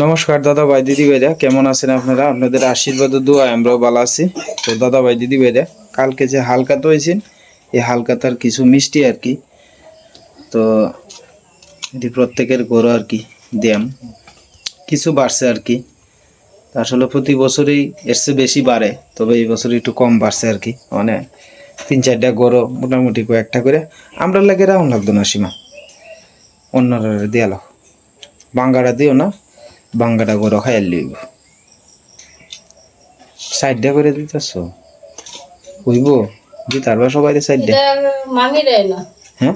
নমস্কার দাদা ভাই, দিদি ভাইরা, কেমন আছেন আপনারা? আপনাদের আশীর্বাদ দোয়া আমরাও ভালো আছি। তো দাদা ভাই, দিদি ভাইরা, কালকে যে হালকাতা হয়েছেন, এই হালকাতার কিছু মিষ্টি আর কি। তো এটি প্রত্যেকের গরু আর কি দিয়াম কিছু বাড়ছে আর কি। আসলে প্রতি বছরই এর চেয়ে বেশি বাড়ে, তবে এই বছর একটু কম বাড়ছে আর কি। মানে তিন চারটা গরু মোটামুটি কয়েকটা করে। আমরা লাগে রাউন লাগতো না সীমা অন্যরা দিয়ালো। বাঙ্গাটা দিও না। বাঙ্গাটা গরু খাইয়ার লিব সাইডটা করে দিতেছ? বুঝব দি তারপর সবাই সাইডটা। মামি দেয় না?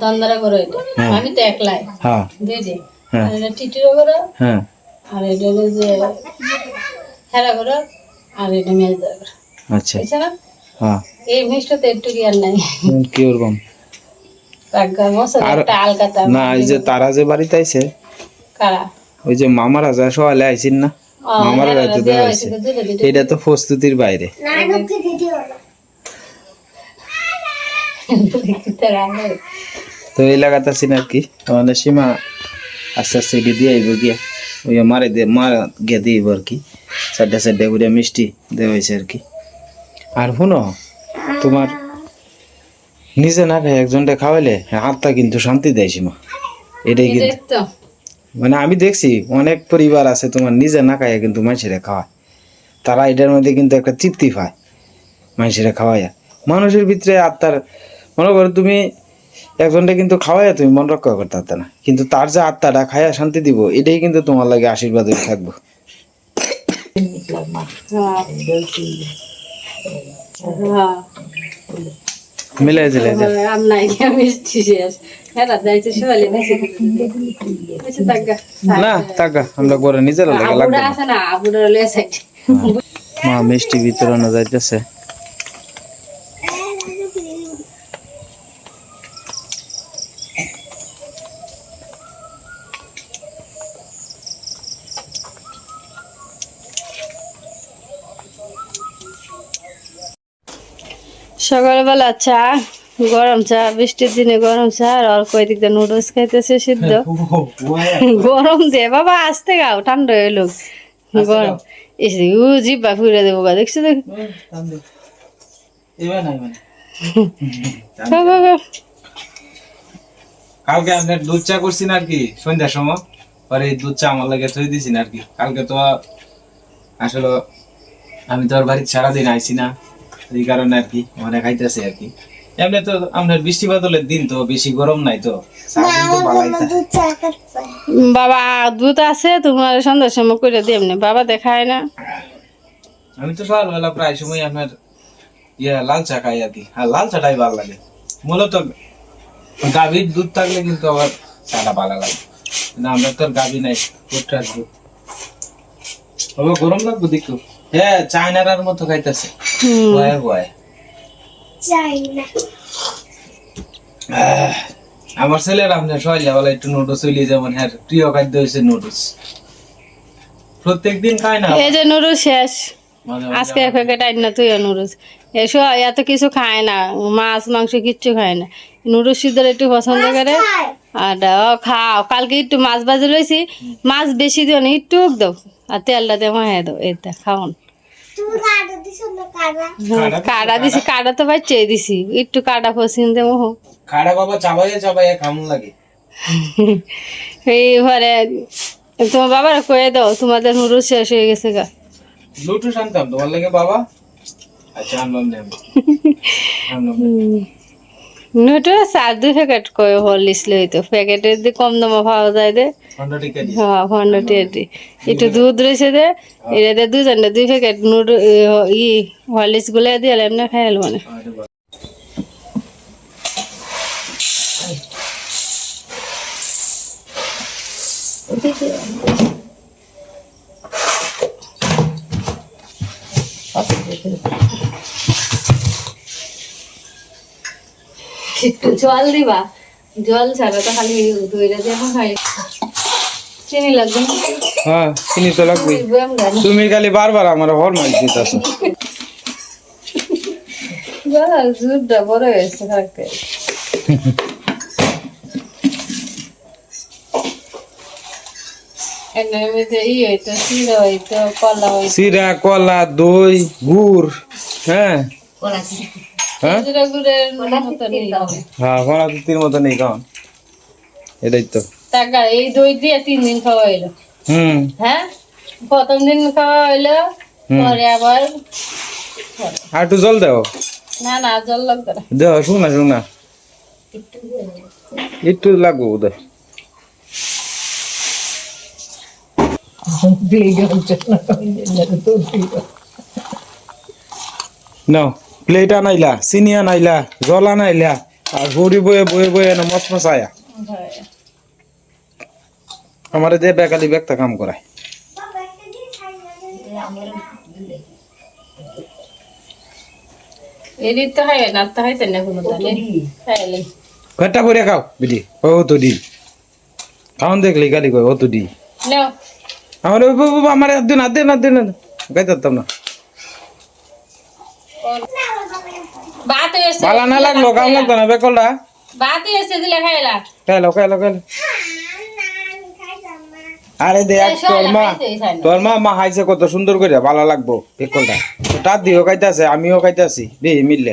তন্দারা করে এটা। আমি তো একলাই। হ্যাঁ। দিয়ে দে হ্যাঁ। আর এটা টিটিরও করে হ্যাঁ। আর এটা হলো যে হেরা করে আর এটা করে আচ্ছা। বুঝছে? না হ্যাঁ। এই মিষ্টিতে একটু কি আর নাই? কি ওরকম আর- না এই যে তারা যে বাড়িতে আইছে কারা? ওই যে মামারা যা সকালে আইসিন না? মামারা হেরা রাতে দেওয়া হয়েছে এটা তো প্রস্তুতির বাইরে। তো এই লাগাতে আছি আর কি? মানে সীমা আস্তে আস্তে গিয়ে দিয়ে আইব গিয়া। ওই মারে দিয়ে মার গিয়ে দিয়ে আর কি। সাড্ডা চারটে করে মিষ্টি দেওয়া হয়েছে আর কি। আর শুনো তোমার নিজে না খাই একজনটা খাওয়াইলে হাতটা কিন্তু শান্তি দেয় সীমা। এটাই কিন্তু। মানে আমি দেখছি অনেক পরিবার আছে তোমার নিজে না খাইয়া কিন্তু মানুষেরা খাওয়ায়। তারা এটার মধ্যে কিন্তু একটা তৃপ্তি পায় মানুষেরা খাওয়াইয়া। মানুষের ভিতরে আত্মার মনে করো তুমি একজনটা কিন্তু খাওয়াইয়া তুমি মন রক্ষা করতে পারতে না। কিন্তু তার যে আত্মাটা খাইয়া শান্তি দিব, এটাই কিন্তু তোমার লাগে আশীর্বাদ হয়ে থাকব। হ্যাঁ। মিলাই দিলে। আর নাই মিষ্টি শেষ। বেশি টাকা না টাকা আমরা করে নিজেরা লাগে লাগবে মা মিষ্টি বিতরণ যাইতেছে। সকালবেলা চা গরম চা বৃষ্টির দিনে গরম চা আর অল্প এদিক দিয়ে নুডলস খাইতেছে সিদ্ধ। গরম দে বাবা আসতে গাও ঠান্ডা হইল গরম। এসে উ জিব্বা ফুরে দেবো গা দেখছ দেখ খাও। কালকে দুধ চা করছি না আর কি সন্ধ্যার সময়। পরে এই দুধ চা আমার লাগে থই দিছি না আর কি। কালকে তো আসলে আমি তো আর বাড়িতে সারাদিন আইছি না। এই কারণে আর কি মানে খাইতেছি আর কি। এমনি তো আপনার বৃষ্টি বাদলের দিন তো বেশি গরম নাই তো। বাবা দুধ আছে তোমার সন্ধ্যার সময় করে দিয়ে এমনি। বাবা দেখায় না। আমি তো সকালবেলা প্রায় সময় আপনার ইয়ে লাল চা খাই আর কি। আর লাল চাটাই ভালো লাগে। মূলত গাভীর দুধ থাকলে কিন্তু আবার চাটা ভালো লাগে। না আমরা তো আর গাভী নাই কোটটার দুধ। বাবা গরম লাগবে দেখো হ্যাঁ চায়নার মতো খাইতেছে। বয়ে বয়ে আমার ছেলের আপনার সকালে বেলা একটু নুডলস হইলে যেমন হ্যাঁ প্রিয় খাদ্য হয়েছে নুডলস প্রত্যেক দিন খায় না? এই যে নুডলস শেষ। আজকে এক প্যাকেট আইন না তুই নুডলস এসো এত কিছু খায় না। মাছ মাংস কিচ্ছু খায় না। নুডলস সিদ্ধ একটু পছন্দ করে। আর ও খাও। কালকে একটু মাছ বাজে লইছি। মাছ বেশি দিও না একটু দাও। আর তেলটা দিয়ে মাহে দাও এটা খাওন। কাটা দিছি কাটা তো বাচ্চাই দিছি। একটু কাটা পছন্দ দেবো খাড়া বাবা চাবাইয়া চাবাইয়া কেমন লাগে? এইবারে তোমার বাবার কয়ে দাও তোমাদের নুডলস শেষ হয়ে গেছে গা। ব্লুটুথ আনতাম তোমার লাগে বাবা? আচ্ছা আনলাম আর দুই প্যাকেট কয়ে হরলিক্স লইতো প্যাকেটে দিয়ে কম দামে পাওয়া যায় দে। হ্যাঁ পনেরো টিয়াটি একটু দুধ রয়েছে দে। এটা দুজনে দুই প্যাকেট নুডল ই হলিসগুলো দিয়ে এমনি খাই মানে। একটু জল দিবা? জল ছাড়া তো খালি দইটা দিয়ে খাই চিনি লাগবে? হ্যাঁ চিনি তো লাগবে। তুমি খালি বারবার আমার হরমাইশ দিতেছ। বাবা, দুধটা বড় হয়েছে থাকতে। হইতো কলা দই গুড় হ্যাঁ। হ্যাঁ? মতো নেই হ্যাঁ মতো নেই কারণ এটাই তো। টাকা এই দই দিয়ে তিন দিন খাওয়া হইল। হুম। হ্যাঁ? প্রথম দিন খাওয়া হইল। পরে আবার আর একটু জল দাও। না না জল লাগতো না। শুকনা একটু লাগবো বোধ নাও। প্লেট আনাইলা চিনি আনাইলা জল আনাইলা আর ঘুরি বয়ে বয়ে বয়ে এনে মচ মচায়া আমার যে বেকালি ব্যক্তা কাম করায় কয়টা করে খাও বিডি ও তো দি। খাওন দেখলি গালি কয় ও তো দি আমার আমার দিন আর দিন আর দিন গাইতাম না হয়েছে ভালো না লাগল কাম লাগতো না বেকলটা বাতি এসে দিলে খাইলা। খাইলো খাইলো খাইলো। আরে দেখ তোর মা খাইতে। তোর মা মা হাইছে কত সুন্দর করে ভালো লাগবো বেকলটা তার দিও খাইতেছে আমিও খাইতেছি রে মিললে।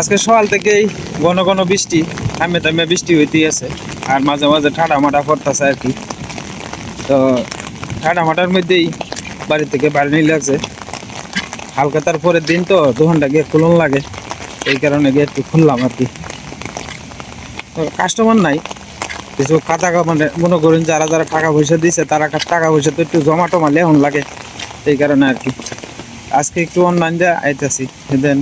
আজকে সকাল থেকেই ঘন ঘন বৃষ্টি, থামে থামে বৃষ্টি হইতেই আছে আর মাঝে মাঝে ঠাডা মাটা পড়তেছে আর কি। তো ঠাডা মাটার মধ্যেই বাড়ি থেকে বাড়ি নিয়ে লাগছে হালকা তার পরের দিন তো দোকানটা গিয়ে খুলন লাগে, এই কারণে গিয়ে একটু খুললাম আর কি। কাস্টমার নাই, কিছু খাতা মানে মনে করেন যারা যারা টাকা পয়সা দিছে তারা টাকা পয়সা তো একটু জমা টমা লেহন লাগে, এই কারণে আর কি। আজকে একটু অনলাইন দিয়ে আইতেছি দেন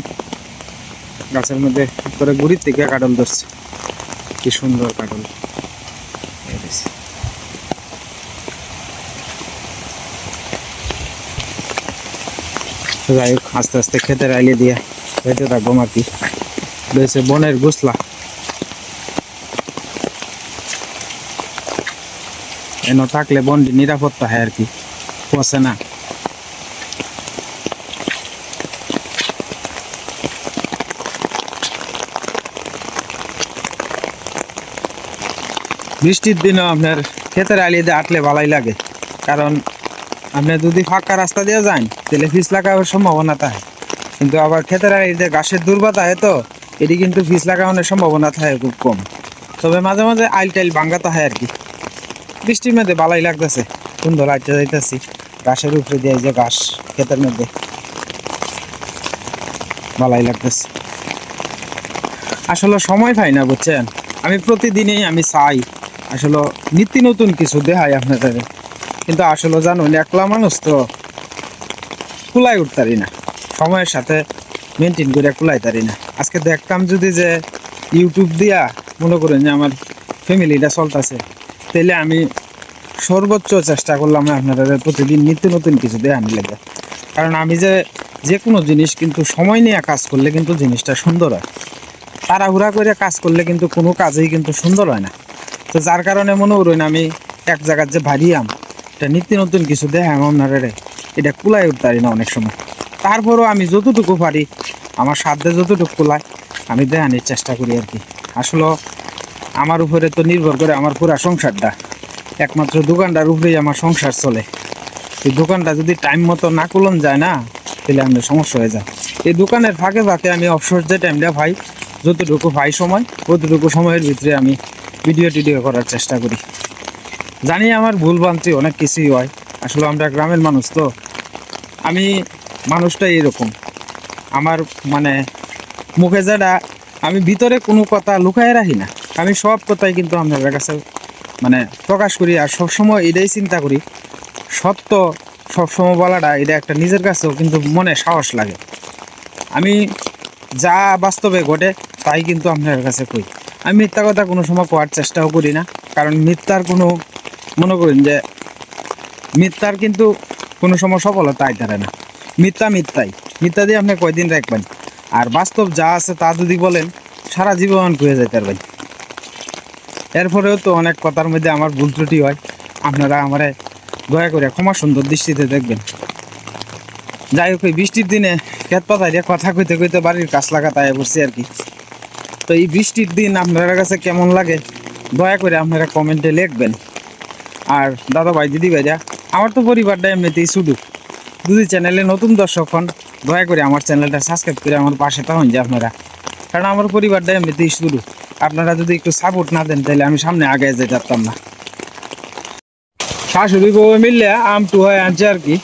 গাছের মধ্যে করে গুড়ির থেকে কাটল ধরছে। কি সুন্দর কাটল। যাই হোক, আস্তে আস্তে খেতে রাইলে দিয়ে খেতে থাকব কি। রয়েছে বনের গুসলা এন থাকলে বন্ডি নিরাপত্তা হয় আর কি। পচে না। বৃষ্টির দিনও আপনার ক্ষেতের আলি দিয়ে আটলে ভালোই লাগে। কারণ আপনি যদি ফাঁকা রাস্তা দিয়ে যান, তাহলে ফিস লাগাবার সম্ভাবনা থাকে। কিন্তু আবার ক্ষেতের আলি দিয়ে ঘাসের দুর্বলতা হয় তো, এটি কিন্তু ফিস লাগানোর সম্ভাবনা থাকে খুব কম। তবে মাঝে মাঝে আইল টাইল ভাঙ্গাতে হয় আর কি। বৃষ্টির মধ্যে ভালোই লাগতেছে, সুন্দর হাঁটতে যাইতেছি গাছের উপরে দিয়ে যে ঘাস ক্ষেতের মধ্যে। ভালাই লাগতেছে। আসলে সময় পাই না, বুঝছেন? আমি প্রতিদিনই আমি চাই আসলে নিত্য নতুন কিছু দেখাই আপনাদের। কিন্তু আসলে জানুন, একলা মানুষ তো কুলাই উঠতারি না। সময়ের সাথে মেনটেন করে কুলাই তারি না। আজকে দেখতাম যদি যে ইউটিউব দিয়া মনে করেন যে আমার ফ্যামিলিটা চলতেছে তাহলে আমি সর্বোচ্চ চেষ্টা করলাম আপনাদের প্রতিদিন নিত্য নতুন কিছু দেখানি লাগে। কারণ আমি যে যে কোনো জিনিস কিন্তু সময় নিয়ে কাজ করলে কিন্তু জিনিসটা সুন্দর হয়। তাড়াহুড়া করে কাজ করলে কিন্তু কোনো কাজেই কিন্তু সুন্দর হয় না। তো যার কারণে মনে করুন আমি এক জায়গার যে ভারিয়াম এটা নিত্য নতুন কিছু দেখাম আপনারা এটা কুলাই উঠতে পারি না অনেক সময়। তারপরও আমি যতটুকু পারি, আমার সাধ্যে যতটুকু কুলায়, আমি দেখানোর চেষ্টা করি আর কি। আসলে আমার উপরে তো নির্ভর করে আমার পুরা সংসারটা। একমাত্র দোকানটার উপরেই আমার সংসার চলে। এই দোকানটা যদি টাইম মতো না কুলন যায় না, তাহলে আমাদের সমস্যা হয়ে যায়। এই দোকানের ফাঁকে ফাঁকে আমি অবসর যে টাইমটা পাই, যতটুকু পাই সময় ততটুকু সময়ের ভিতরে আমি ভিডিও টিডিও করার চেষ্টা করি। জানি আমার ভুল ভ্রান্তি, অনেক কিছুই হয়। আসলে আমরা গ্রামের মানুষ তো। আমি, মানুষটাই এরকম। আমার মানে মুখে যেটা, আমি ভিতরে কোনো কথা লুকায় রাখি না। আমি সব কথাই কিন্তু আপনাদের কাছে মানে প্রকাশ করি আর সবসময় এটাই চিন্তা করি। সত্য সবসময় বলাটা, এটা একটা নিজের কাছেও কিন্তু মনে সাহস লাগে। আমি যা বাস্তবে ঘটে, তাই কিন্তু আপনার কাছে কই। আমি মিথ্যা কথা কোনো সময় কোয়ার চেষ্টাও করি না। কারণ মিথ্যার কোনো, মনে করেন যে মিথ্যার কিন্তু কোনো সময় সফলতা আইতে পারে না। মিথ্যা মিথ্যাই। মিথ্যা দিয়ে আপনি কয়দিন রাখবেন? আর বাস্তব যা আছে তা যদি বলেন, সারা জীবন কুয়ে যেতে পারবেন। এরপরেও তো অনেক কথার মধ্যে আমার ভুল ত্রুটি হয়। আপনারা আমারে দয়া করে ক্ষমা সুন্দর দৃষ্টিতে দেখবেন। যাই হোক বৃষ্টির দিনে খেত পাতায় কথা কইতে কইতে বাড়ির কাজ লাগাতে বসছি আর কি। তো এই বৃষ্টির দিন আপনার কাছে কেমন লাগে, দয়া করে আপনারা কমেন্টে লিখবেন। আর দাদা ভাই, দিদি ভাইরা, আমার তো পরিবারটা এমনিতেই শুধু। দুদি চ্যানেলে নতুন দর্শক হন, দয়া করে আমার চ্যানেলটা সাবস্ক্রাইব করে আমার পাশে থাকুন যে আপনারা। কারণ আমার পরিবারটা এমনিতেই শুধু। আপনারা যদি একটু সাপোর্ট না দেন, তাহলে আমি সামনে আগে যেতে পারতাম না। শাশুড়ি বউ মিললে আম টু হয় আনছে আর কি।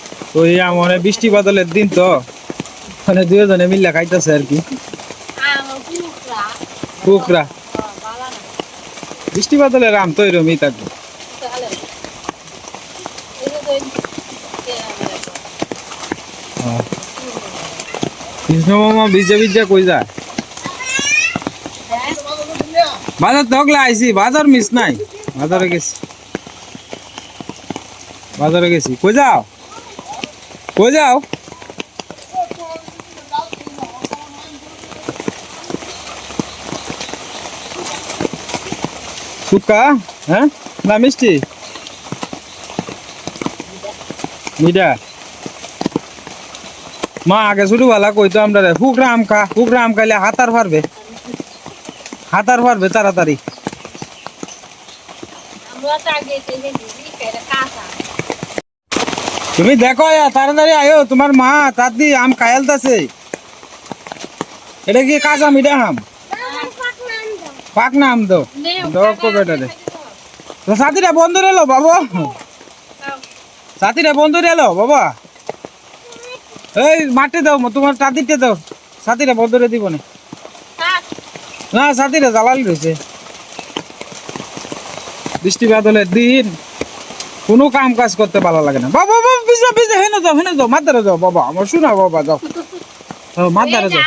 এই আম বৃষ্টি বাদলের দিন তো। মানে দুজনে মিললে খাইতেছে আর কি। কুকরা। বৃষ্টি বাদলের আম তো এরমই থাকবে কৃষ্ণ মামা ভিজা ভিজা কই যায়? বাজার তকলে আইছি, বাজার মিস নাই। বাজারে গেছি। বাজারে গেছি। কই যাও? কই যাও? সুকা হ্যাঁ না মিষ্টি মিঠা মা আগে শুরু ভালা কইতো আমরা রে ফুকরা আম খা ফুকরা আম খাইলে হাতার পারবে হাতার পারবে তাড়াতাড়ি তুমি দেখো আয়া, তাড়াতাড়ি আয়ো তোমার মা তাদি আম খায়ালতাছে এটা কি কাঁচা মিঠা আম পাক না আম তো দক বেটা রে তো সাথীরা বন্ধু রেলো বাবা। সাথীরা বন্ধু রেলো বাবা। এই মাঠে দাও তোমার তাঁতিরটা দাও। সাথীরা বন্ধুরে দিব না। না সাথীরা জ্বালালি রয়েছে বৃষ্টি বাদলের দিন কোনো কাম কাজ করতে ভালো লাগে না। বাবা বাবা বিজা বিজা হেনে যাও হেনে যাও মাদারে যাও বাবা আমার শোনা বাবা যাও। মাদারে যাও।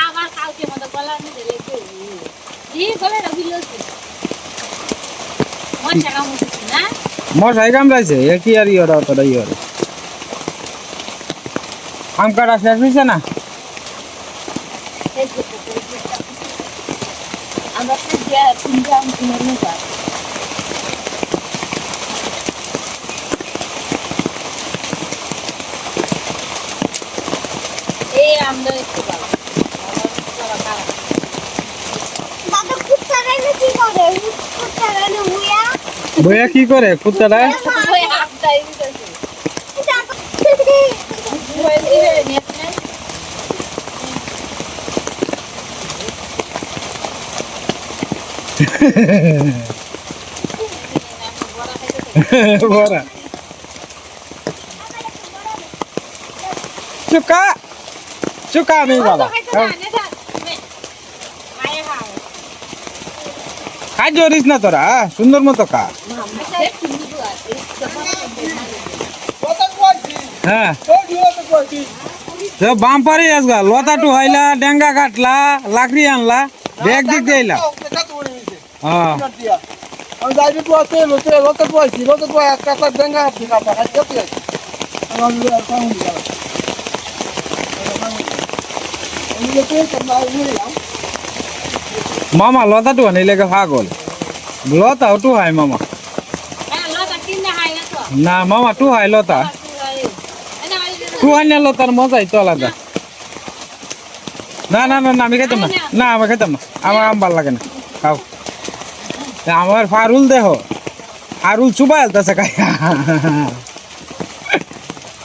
মশাই কামড়াইছে এ কি আর ইয়ে অতটা ইয়ে আম কাটা শেষ হয়েছে না? এই আমরা একটু Boia aqui, Coré, puta lá. Foi rápido ainda, gente. Foi Bora. Chuca! Chuca, amigo, খাই জরিস না তোরা সুন্দর মতো খা। হ্যাঁ। বাম পারে আসগা লতা টু হাইলা, ডেঙ্গা কাটলা, লাকড়ি আনলা, ব্যাগ দিক দিলা হ্যাঁ। আমি? মামা লতা টু আনিলে পাগল লতা টু হাই মামা না মামা টু হাই লতা। টু হাই। না লতার মজাই তো আলাদা। না না না না আমি খাইতাম না। না। আমি খাইতাম না। আমার আম ভালো লাগে না। খাও। আমার ফারুল দেহ। ফারুল চুবাই আলতাছে খাই।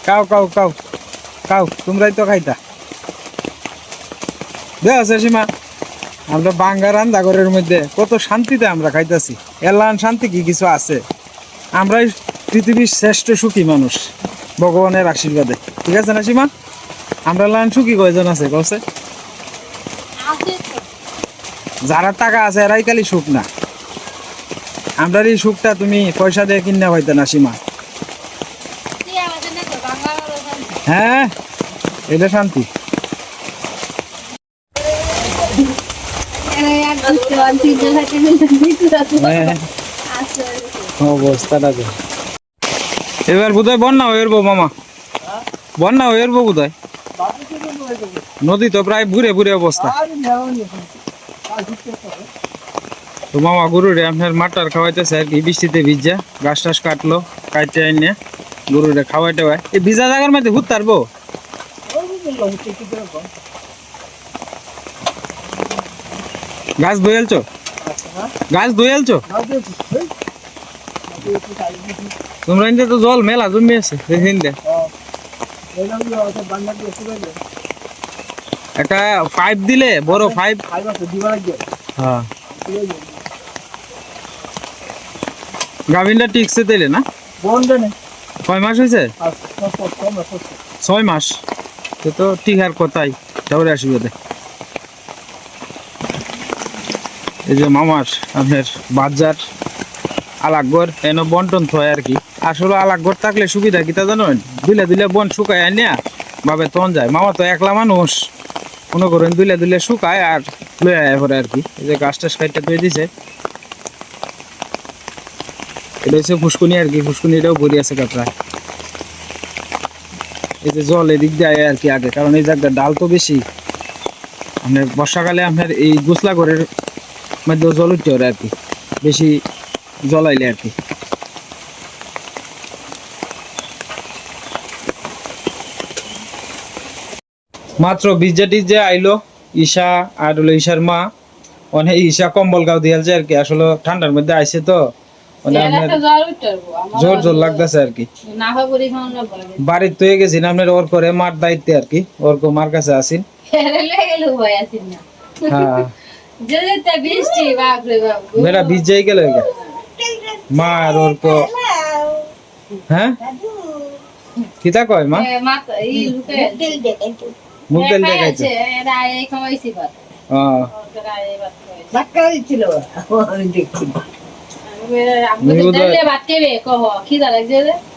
খাও খাও খাও। খাও তোমরাই তো খাইতা। দেহ সীমা। আমরা বাঙ্গা রান্দা ঘরের মধ্যে কত শান্তিতে আমরা খাইতাছি। এলান শান্তি কি কিছু আছে? আমরাই পৃথিবীর শ্রেষ্ঠ সুখী মানুষ। ভগবানের আশীর্বাদে। ঠিক আছে না সীমা? আমরা লান সুখী কয়জন আছে কছে যারা টাকা আছে এরাই খালি সুখ না। আমরার এই সুখটা তুমি পয়সা দিয়ে কিনা পাইতে না সীমা। হ্যাঁ এটা শান্তি হ্যাঁ অবস্থাটা যে। এবার বোধহয় বন্যা হয়ে মামা। বন্যা হয়ে বোধহয়। নদী তো প্রায় ঘুরে ঘুরে অবস্থা। তো মামা গরুরে আপনার মাটার খাওয়াইতেছে আর কি বৃষ্টিতে ভিজা ঘাস টাস কাটলো কাটতে আইনে গরুরে খাওয়াই টাওয়াই এই ভিজা জায়গার মধ্যে ঘুরতে পারব গাছ ধুয়েলছো গাছ ধুয়েলছো তোমরা ইন্দে তো জল মেলা জমি আছে দেখেন একটা পাইপ দিলে, বড় পাইপ হ্যাঁ। গাভিনটা টিকছে দিলে না? কয় মাস হয়েছে? ছয় মাস। তো তো ঠিক আর কথাই, তাহলে আসবে দে এই যে মামার আপনার বাজার আলাকগর এন বন্টন থয় আর কি। আসলে আলাকগর থাকলে সুবিধা কি তা জানো দুলে দুলে বন শুকায় আনিয়া ভাবে তন যায়। মামা তো একলা মানুষ। মনে করেন দুলে দুলে শুকায় আর লয়ে আয় পরে আর কি। এই যে গাছ টাছ কাইটা তৈরি দিছে। এটা হচ্ছে ফুসকুনি আর কি। ফুসকুনিটাও ভরি আছে কাপড়া এই যে জল এদিক দিয়ে আর কি আগে। কারণ এই জায়গাটা ডাল তো বেশি। আপনার বর্ষাকালে আপনার এই গোসলা ঘরের মধ্যে জল উঠতে পারে আর কি। বেশি জলাইলে আর কি। মাত্র বিজে টিজে আইলো ঈশা আর হলো ঈশার মা। অনেক ঈশা কম্বল গাও দিয়ালছে আর কি। আসলে ঠান্ডার মধ্যে আইছে তো। মানে জোর জোর লাগতেছে আর কি। বাড়ির তো গেছি না আপনার ওর করে মার দায়িত্বে আর কি। ওর মার কাছে আসিন হ্যাঁ। মেয়েরা বীজ যাই গেল মা আর ওর কো হ্যাঁ? কিতা কয় মা? মুখ তেল দেখাইছে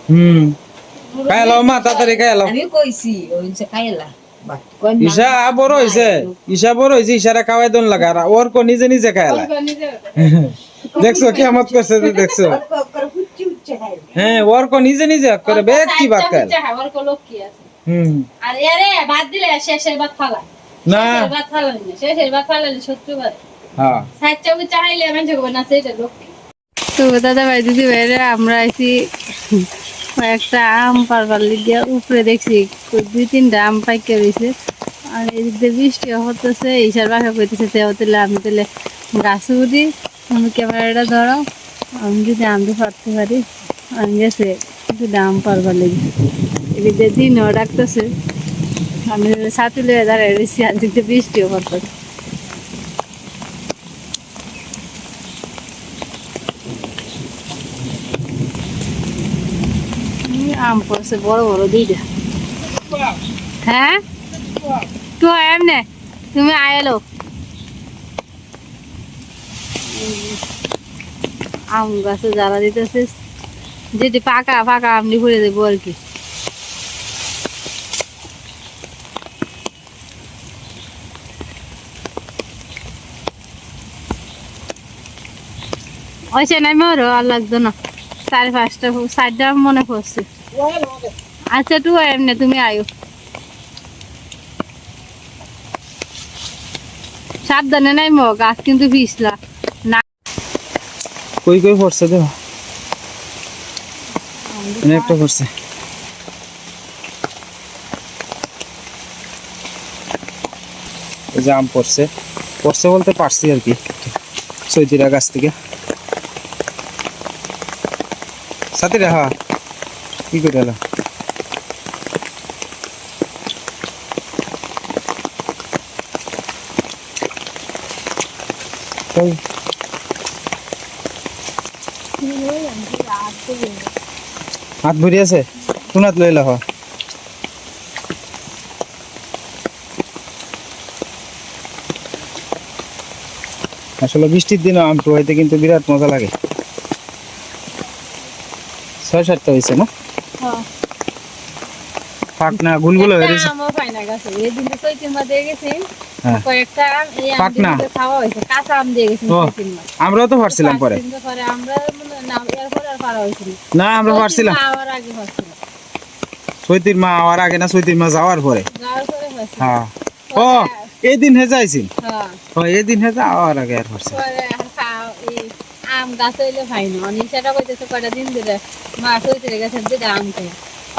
হুম। খাইলাও মা তাড়াতাড়ি খাইলাও আমি কইছি ওই খাইলা ঈশা বড় হইছে। ঈশা বড় হইছে ঈশারা খাওয়াই দন লাগা। আর ওর কো নিজে নিজে খাইলা দেখছ কেমত করছে তো দেখছ। হ্যাঁ ওর কো নিজে নিজে করে বেগ কি খাইল হুম। আর এরে ভাত দিলে শেষের ভাত ফালা। না। শেষের ভাত ফালানি না শেষের ভাত ফালালে শত্রু বাড়ে হ্যাঁ। উঠে চাইলে আমি যাব না সেটা লক্ষ্মী তো দাদা ভাই দিদি ভাইরে আমরা আইছি একটা আম পারবার লিগে উপরে দেখছি দুই তিনটা আম পাইকে রয়েছে আর এদিক দিয়ে বৃষ্টি হতেছে, ঈশার বাসা করতেছে তেও তেলে আমি তেলে গাছ উঠি আমি ক্যামেরাটা ধরো আমি যদি আমতে পারতে পারি, আমি গেছে দুটা আম পারবার লেগে। এদিক দিয়ে দিনও ডাকতেছে, আমি ছাতি লয়ে দাঁড়ায় রয়েছি আর দিক বৃষ্টিও হতেছে। আম পড়ছে বড় বড় হ্যাঁ? তো এমনে তুমি আয়েলো আম গাছে জ্বালা দিতেছে। যেটি পাকা পাকা দেবো আর কি। ওইসে নাই মোর আর লাগতো না। চারি পাঁচটা, চারটা মনে পড়ছে। আচ্ছা টু এমনি তুমি আয়ো। সাবধানে নাই মো গাছ কিন্তু পিছলা। না কই কই পড়ছে এখানে একটা পড়ছে। আম পড়ছে। পড়ছে বলতে পারছি আর কি। চৈতিরা গাছ থেকে। সাথে রেহা কি করে এলো? হাত ভরি আছে কোনাত লৈ লহ আসলে বৃষ্টির দিনও আম কিন্তু বিরাট মজা লাগে। ছয় সাতটা হয়েছে না? পাক না গুলগুলো হয়ে গেছে আমও পাই না এই দিন তো চৈতির মাস দিয়ে গেছি হ্যাঁ। কয়েকটা এই আম পাকনা? খাওয়া হয়েছে। কাঁচা আম দিয়ে গেছি ও। আমরাও তো পারছিলাম পরে। পরে। আমরা হয় না আর পারা হয়েছিল না। আমরা পারছিলাম। আমার আগে পারছিলাম চৈতির মা আওয়ার আগে না চৈতির মা যাওয়ার পরে। যাওয়ার পরে পারছিলাম হ্যাঁ। ও এই দিন হে যাইছিল হ্যাঁ। ও এই দিন হে যাওয়ার আগে আর পারছে পরে আর খাও এই আম গাছ হইলে খাই না। অনিশাটা কইতেছে, কয়টা দিন ধরে মা চৈতির গাছের দিকে আম খাই।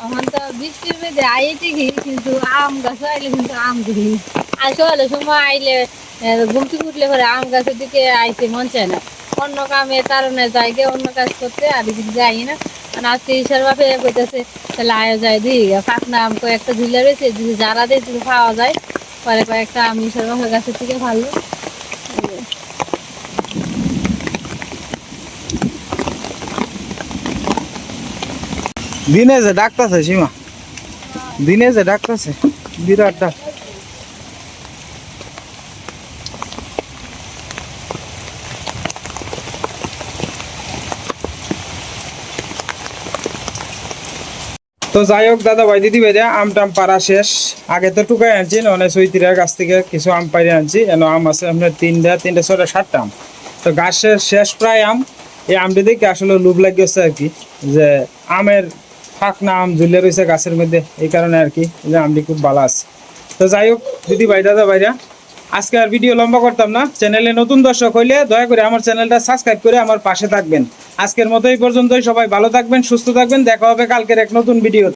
এখন তো বৃষ্টির মধ্যে আই ঠিকই, কিন্তু আম গাছ আইলে কিন্তু আম দিই আসলে সময় আইলে ঘুমটি উঠলে পরে আম গাছের দিকে আইতে মন চায় না। অন্য কামে কারণে যাই গে অন্য কাজ করতে, আর এদিকে যাই না। আর আজকে ঈশ্বর বাপে কইতেছে, তাহলে আয় যায় দিই পাকনা আম কয়েকটা ঝুলে রয়েছে, যদি যারা দেয় খাওয়া যায়। পরে কয়েকটা আম ঈশ্বর বাপের গাছের থেকে ভালো। দিনে যে ডাকতেছে, সীমা। দিনে যে ডাকতেছে, বিরাট ডাক। তো যাই হোক দাদা ভাই দিদি ভাই আম টাম পাড়া শেষ। আগে তো টুকাই আনছি অনেক চৈতিরার কাছ থেকে কিছু আম পাইরে আনছি। এন আম আছে আপনার তিনটা তিনটা, ছয়টা, সাতটা আম। তো গাছের শেষ প্রায় আম। এই আমটি দেখে আসলে লোভ লাগিয়েছে আর কি, যে আমের ফাঁকনা আম ঝুলে রয়েছে গাছের মধ্যে, এই কারণে আর কি যে আমটি খুব ভালো আছে। তো যাই হোক দিদি ভাই দাদা, ভাইরা, আজকে আর ভিডিও লম্বা করতাম না, চ্যানেলে নতুন দর্শক হইলে দয়া করে আমার চ্যানেলটা সাবস্ক্রাইব করে আমার পাশে থাকবেন। আজকের মতো এই পর্যন্তই, সবাই ভালো থাকবেন, সুস্থ থাকবেন, দেখা হবে কালকের এক নতুন ভিডিও